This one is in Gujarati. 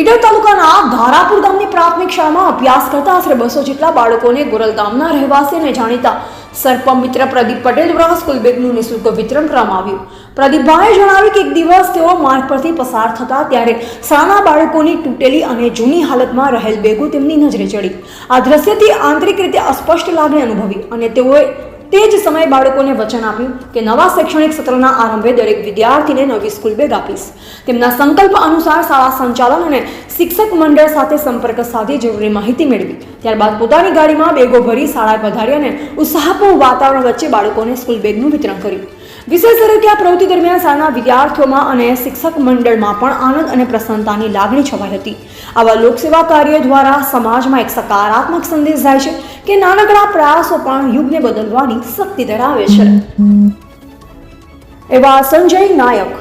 ઈડર તાલુકાના ધારાપુર ગામની પ્રાથમિક શાળામાં અભ્યાસ કરતા આશરે બસો જેટલા બાળકોને ગોરલ ગામના રહેવાસી અને જાણીતા સરપંચ મિત્ર પ્રદીપ પટેલ દ્વારા સ્કૂલ બેગનું નિઃશુલ્ક વિતરણ કરવામાં આવ્યું. પ્રદીપભાઈએ જણાવ્યું કે એક દિવસ તેઓ માર્ગ પરથી પસાર થતા ત્યારે શાળાના બાળકોની તૂટેલી અને જૂની હાલતમાં રહેલ બેગો તેમની નજરે ચડી. આ દ્રશ્યથી આંતરિક રીતે અસ્પષ્ટ લાગણી અનુભવી અને તેઓએ તે જ સમયે બાળકોને વચન આપ્યું કે નવા શૈક્ષણિક સત્રના આરંભે દરેક વિદ્યાર્થીને નવી સ્કૂલ બેગ આપીશ. તેમના સંકલ્પ અનુસાર શાળા સંચાલન અને શિક્ષક મંડળ સાથે સંપર્ક સાધી જરૂરી માહિતી મેળવી. ત્યારબાદ પોતાની ગાડીમાં બેગો ભરી શાળાએ પધારી અને ઉત્સાહપૂર્ણ વાતાવરણ વચ્ચે બાળકોને સ્કૂલ બેગનું વિતરણ કર્યું. વિશેષ છે કે આ પ્રવૃત્તિ દરમિયાન શાળાના વિદ્યાર્થીઓમાં અને શિક્ષક મંડળમાં પણ આનંદ અને પ્રસન્નતાની લાગણી છવાઈ હતી. આવા લોકસેવા કાર્ય દ્વારા સમાજમાં એક સકારાત્મક સંદેશ જાય છે કે નાનકડા પ્રયાસો પણ યુગને બદલવાની શક્તિ ધરાવે છે. એવા સંજય નાયક